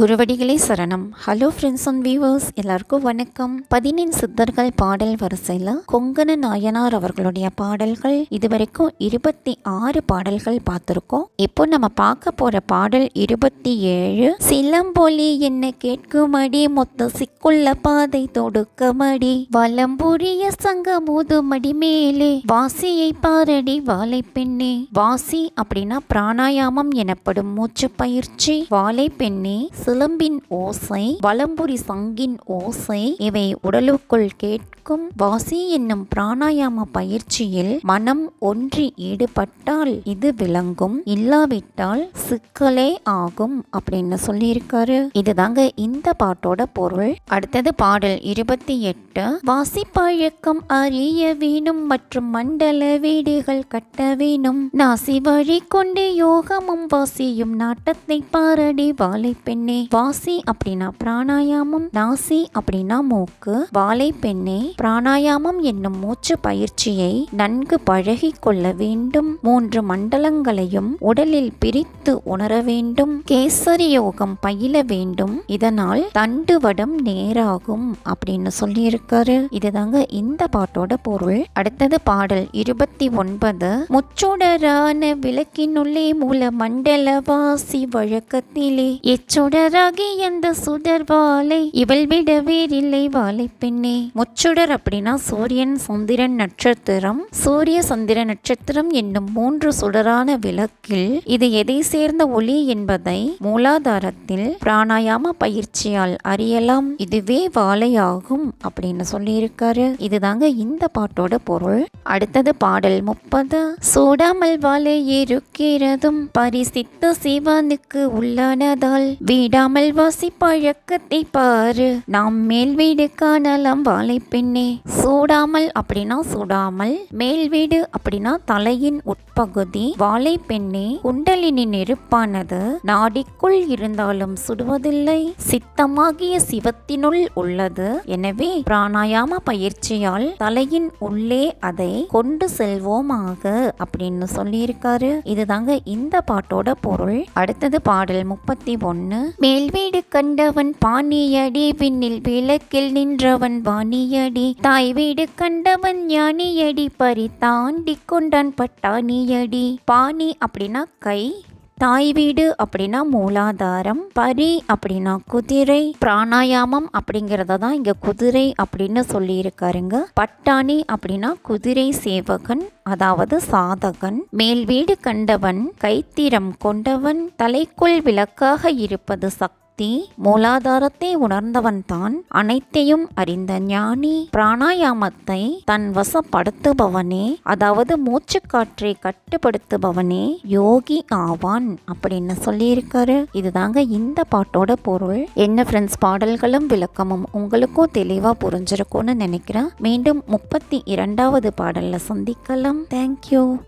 குருவடிகளே சரணம். Hello friends and viewers எல்லாருக்கும் வணக்கம். பதினெண் சித்தர்கள் பாடல் வரிசையில் கொங்கன நாயனார் அவர்களுடைய பாடல்கள். இதுவரைக்கும் இருபத்தி ஆறு பாடல்கள் பார்த்துருக்கோம். இப்போ நம்ம பார்க்க போற பாடல் இருபத்தி ஏழு. சிலம்பொலி என்ன கேட்குமடி? மொத்த சிக்குள்ள பாதை தொடுக்கமடி. வலம்புரிய சங்க மடி மேலே. வாசியை பாரடி வாழை பெண்ணே. வாசி அப்படின்னா பிராணாயாமம் எனப்படும் மூச்சு பயிற்சி. வாழை பெண்ணே சிலம்பின் ஓசை வலம்புரி சங்கின் ஓசை இவை உடலுக்குள் கேட்கும் வாசி என்னும் பிராணாயாம பயிற்சியில் மனம் ஒன்றி ஈடுபட்டால் இது விளங்கும். இல்லாவிட்டால் சிக்கலே ஆகும் அப்படின்னு சொல்லியிருக்காரு. இதுதாங்க இந்த பாட்டோட பொருள். அடுத்தது பாடல் இருபத்தி எட்டு. வாசிப்பழக்கம் அறிய வேணும் மற்றும் மண்டல வீடுகள் கட்ட வேணும். நாசி வழி கொண்டு யோகமும் வாசியும் நாட்டத்தை பாரடி வாழை பெண்ணே வாசி அப்படின்னா பிராணாயாமம் நாசி அப்படின்னா மூக்கு வாழை பெண்ணே பிராணாயாமம் என்னும் மூச்சு பயிற்சியை நன்கு பழகி கொள்ள வேண்டும். மூன்று மண்டலங்களையும் உடலில் பிரித்து உணர வேண்டும். கேசரி யோகம் பயில வேண்டும். இதனால் தண்டுவடம் நேராகும் அப்படின்னு சொல்லியிருக்காரு. இதுதாங்க இந்த பாட்டோட பொருள். அடுத்தது பாடல் இருபத்தி ஒன்பது. முச்சுடரான விளக்கினுள்ளே மூல மண்டல வாசி வழக்கத்திலே சுடராகி அந்த சுடர் வாழை இவள் விட வேறில்லை வாழை பெண்ணே. முச்சுடர் அப்படின்னா சூரியன் சந்திரன் நட்சத்திரம். சூரிய சந்திர நட்சத்திரம் என்னும் மூன்று சுடரான விளக்கில் இது எதை சேர்ந்த ஒளி என்பதை மூலாதாரத்தில் பிராணாயாம பயிற்சியால் அறியலாம். இதுவே வாழையாகும் அப்படின்னு சொல்லியிருக்காரு. இதுதாங்க இந்த பாட்டோட பொருள். அடுத்தது பாடல் முப்பது. சூடாமல் வாழை இருக்கிறதும் பரிசித்த சிவனுக்கு உள்ளானதால் விடாமல் வாசி பழக்கத்தை பாரு. நாம் மேல் வீடு காணலாம் வாழை பெண்ணே. சூடாமல் அப்படின்னா சுடாமல் மேல் வீடு அப்படின்னா தலையின் உட்பகுதி. வாழை பெண்ணே குண்டலினி நெருப்பானது நாடிக்குள் இருந்தாலும் சுடுவதில்லை. சித்தமாகிய சிவத்தினுள் உள்ளது. எனவே பிராணாயாம பயிற்சியால் தலையின் உள்ளே அதை கொண்டு செல்வோமாக அப்படின்னு சொல்லியிருக்காரு. இதுதாங்க இந்த பாட்டோட பொருள். அடுத்தது பாடல் முப்பத்தி ஒன்று மேல் வீடு கண்டவன் பாணியடி பின்னில் விளக்கில் நின்றவன் பாணியடி தாய் வீடு கண்டவன் ஞானியடி பறி தாண்டி கொண்டான் பட்டாணியடி. பாணி அப்படின்னா கை தாய் வீடு அப்படின்னா மூலாதாரம் பரி அப்படின்னா குதிரை பிராணாயாமம் அப்படிங்கிறத தான் இங்க குதிரை அப்படின்னு சொல்லியிருக்காருங்க. பட்டாணி அப்படின்னா குதிரை சேவகன் அதாவது சாதகன். மேல் வீடு கண்டவன் கைத்திரம் கொண்டவன் தலைக்குள் விளக்காக இருப்பது சக்தி மூலாதாரத்தை உணர்ந்தவன் தான் அனைத்தையும் அறிந்த ஞானி. பிராணாயாமத்தை தன் வசப்படுத்துபவனே. அதாவது மூச்சுக்காற்றை கட்டுப்படுத்துபவனே. யோகி ஆவான் அப்படின்னு சொல்லியிருக்காரு. இதுதாங்க இந்த பாட்டோட பொருள். என்ன ஃப்ரெண்ட்ஸ் பாடல்களும் விளக்கமும் உங்களுக்கும் தெளிவாக புரிஞ்சிருக்கும்னு நினைக்கிறேன். மீண்டும் முப்பத்தி இரண்டாவது பாடலில் சந்திக்கலாம். தேங்க்யூ